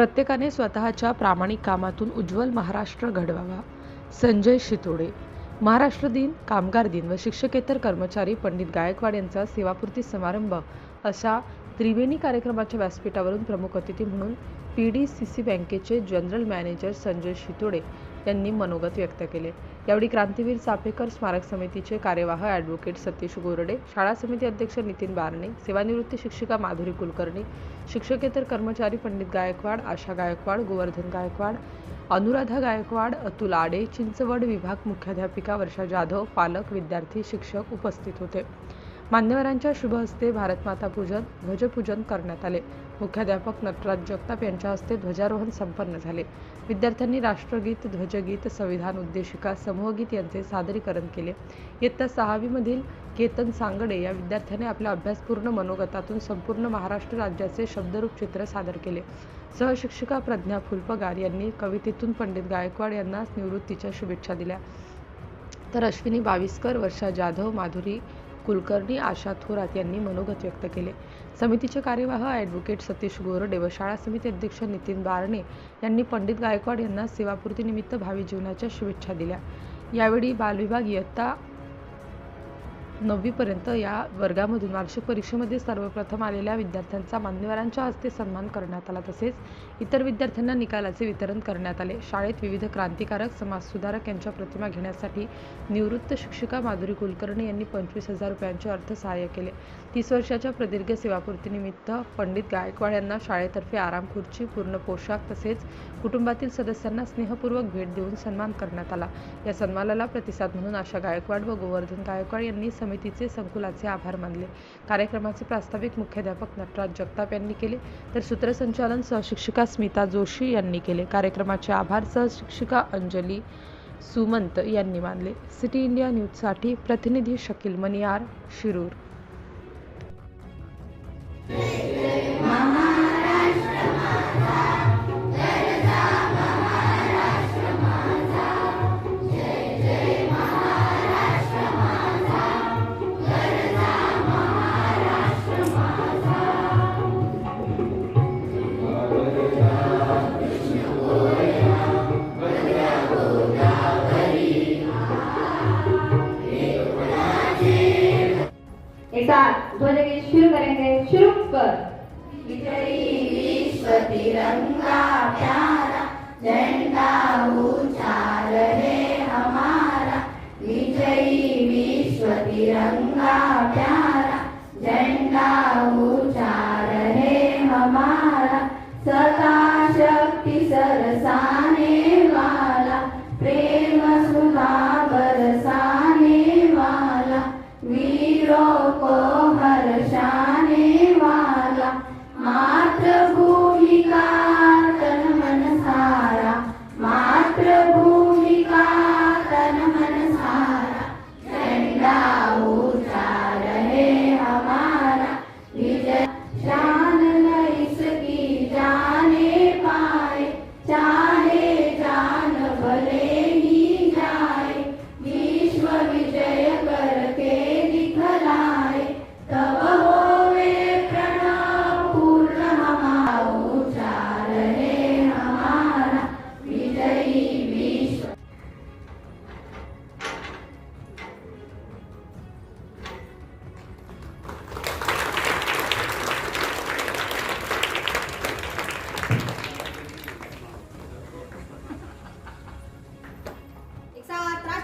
प्रत्येकाने स्वतःच्या प्रामाणिक कामातून उज्ज्वल महाराष्ट्र घडवावा. संजय शितोडे. महाराष्ट्र दिन कामगार दिन व शिक्षकेतर कर्मचारी पंडित गायकवाड यांचा सेवापूर्ती समारंभ अशा त्रिवेणी कार्यक्रमाच्या व्यासपीठावरून प्रमुख अतिथी म्हणून पी डी सी सी बँकेचे जनरल मॅनेजर संजय शितोडे यांनी मनोगत व्यक्त केले. यावेळी क्रांतीवीर चाफेकर स्मारक समितीचे कार्यवाह ॲडव्होकेट सतीश गोरडे शाळा समिती अध्यक्ष नितीन बारणे सेवानिवृत्त शिक्षिका माधुरी कुलकर्णी शिक्षकेतर कर्मचारी पंडित गायकवाड आशा गायकवाड गोवर्धन गायकवाड अनुराधा गायकवाड अतुल आडे चिंचवड विभाग मुख्याध्यापिका वर्षा जाधव पालक विद्यार्थी शिक्षक उपस्थित होते. मान्यवरांच्या शुभ हस्ते भारतमाता पूजन ध्वजपूजन करण्यात आले. मुख्याध्यापक नटराज जगताप यांच्या हस्ते ध्वजारोहण संपन्न झाले. विद्यार्थ्यांनी राष्ट्रगीत ध्वजगीत संविधान उद्देशिका समूहगीत यांचे सादरीकरण केले. इयत्ता सहावीमधील केतन सांगडे या विद्यार्थ्याने आपल्या अभ्यासपूर्ण मनोगतातून संपूर्ण महाराष्ट्र राज्याचे शब्दरूप चित्र सादर केले. सहशिक्षिका प्रज्ञा फुलपगार यांनी कवितेतून पंडित गायकवाड यांना निवृत्तीच्या शुभेच्छा दिल्या. तर अश्विनी बाविस्कर वर्षा जाधव माधुरी कुलकर्णी आशा थोरात यांनी मनोगत व्यक्त केले. समितीचे कार्यवाह ॲडव्होकेट सतीश गोरडे व शाळा समिती अध्यक्ष नितीन बारणे यांनी पंडित गायकवाड यांना सेवापूर्तीनिमित्त भावी जीवनाच्या शुभेच्छा दिल्या. यावेळी बालविभाग इयत्ता नववीपर्यंत या वर्गामधून वार्षिक परीक्षेमध्ये सर्वप्रथम आलेल्या विद्यार्थ्यांचा मान्यवरांच्या हस्ते सन्मान करण्यात आला. तसेच इतर विद्यार्थ्यांना निकालाचे वितरण करण्यात आले. शाळेत विविध क्रांतिकारक समाजसुधारक यांच्या प्रतिमा घेण्यासाठी निवृत्त शिक्षिका माधुरी कुलकर्णी यांनी पंचवीस हजार रुपयांचे अर्थसहाय्य केले. तीस वर्षाच्या प्रदीर्घ सेवापूर्तीनिमित्त पंडित गायकवाड यांना शाळेतर्फे आराम खुर्ची पूर्ण पोशाख तसेच कुटुंबातील सदस्यांना स्नेहपूर्वक भेट देऊन सन्मान करण्यात आला. या सन्मानाला प्रतिसाद म्हणून आशा गायकवाड व गोवर्धन गायकवाड यांनी समितीचे संकुलाचे आभार मानले. कार्यक्रमाचे प्रास्ताविक मुख्याध्यापक नटराज जगताप यांनी केले तर सूत्रसंचालन सहशिक्षिका स्मिता जोशी यांनी केले. कार्यक्रमाचे आभार सहशिक्षिका अंजली सुमंत यांनी मानले. सिटी इंडिया न्यूजसाठी प्रतिनिधी शकील मनियार शिरूर. एक साथ दो जगह शुरू करेंगे शुरू कर तिरंगा प्यारा झंडा ऊंचा रहे हमारा. विजयी विश्व तिरंगा प्यारा झंडा ऊंचा रहे हमारा. सब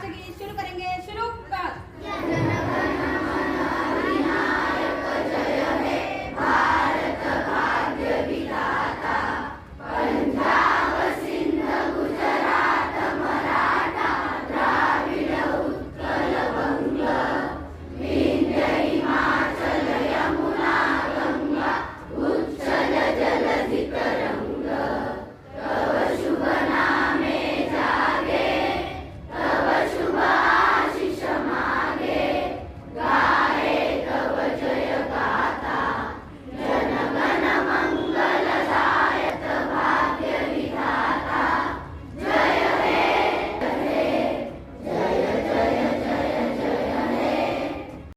सगळी शुरू करेंगे शुरू कर.